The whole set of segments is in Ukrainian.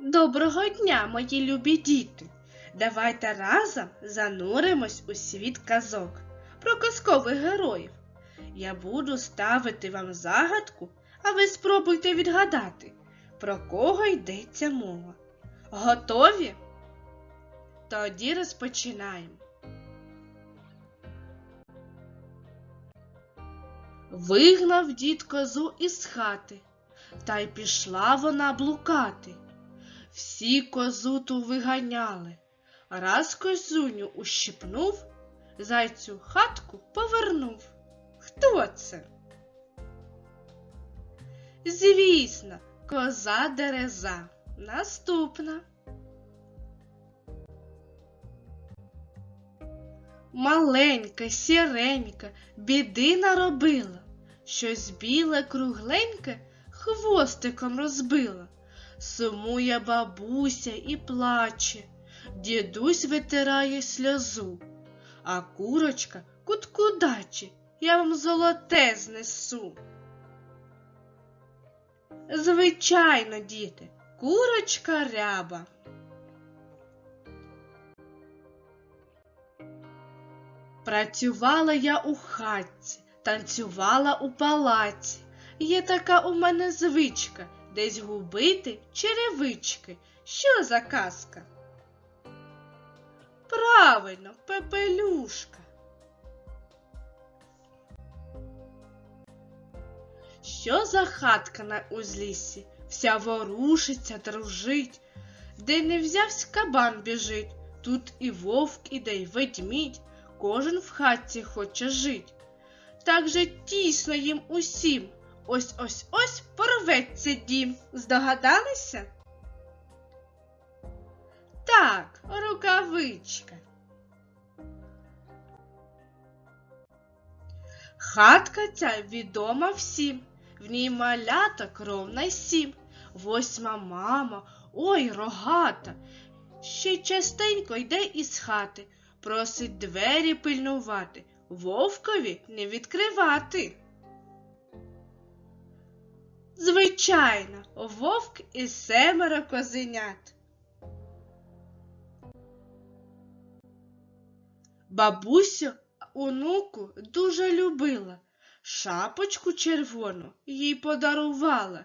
Доброго дня, мої любі діти! Давайте разом зануримось у світ казок про казкових героїв. Я буду ставити вам загадку, а ви спробуйте відгадати, про кого йдеться мова. Готові? Тоді розпочинаємо. Вигнав дід козу із хати, та й пішла вона блукати. Всі козу ту виганяли. Раз козуню ущипнув, зайцю хатку повернув. Хто це? Звісно, коза дереза. Наступна. Маленька, сіренька, біди наробила, щось біле кругленьке хвостиком розбила. Сумує бабуся і плаче, дідусь витирає сльозу, а курочка куткудаче, я вам золоте знесу. Звичайно, діти, курочка ряба. Працювала я у хатці, танцювала у палаці. Є така у мене звичка десь губити черевички. Що за казка? Правильно, пепелюшка. Що за хатка на узліссі? Вся ворушиться, дружить. Де не взявсь кабан біжить, тут і вовк, іде й ведмідь, кожен в хатці хоче жить. Так же тісно їм усім, ось ось ось порветься дім. Здогадалися? Так, рукавичка. Хатка ця відома всім, в ній малята кровна сім. Восьма мама, ой рогата, ще частенько йде із хати, просить двері пильнувати, вовкові не відкривати. Звичайно, вовк і семеро козенят. Бабусю онуку дуже любила, шапочку червону їй подарувала.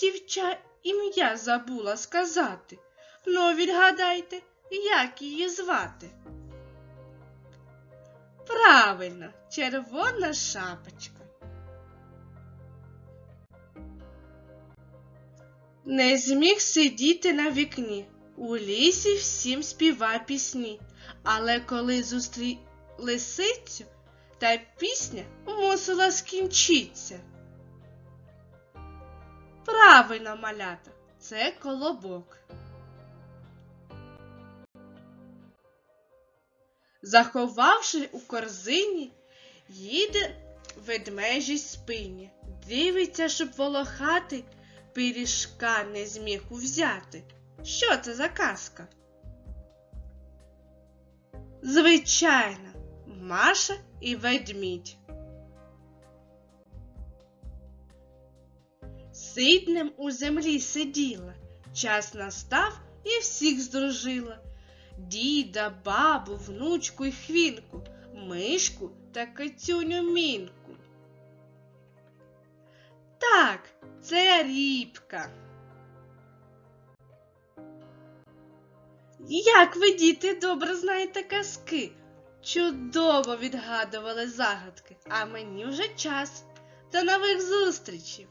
Дівча ім'я забула сказати. Ну, відгадайте, як її звати. Правильно, червона шапочка. Не зміг сидіти на вікні, у лісі всім співав пісні, але коли зустрів лисицю, та пісня мусила скінчитися. Правильно, малята, це колобок. Заховавши у корзині, їде ведмежій спині, дивиться, щоб волохатий пиріжка не зміг узяти. Що це за казка? Звичайно, Маша і ведмідь. Сиднем у землі сиділа, час настав і всіх здружила. Діда, бабу, внучку й хвінку, мишку та кицюню мінку. Це рібка. Як ви, діти, добре знаєте казки? Чудово відгадували загадки, а мені вже час. До нових зустрічей!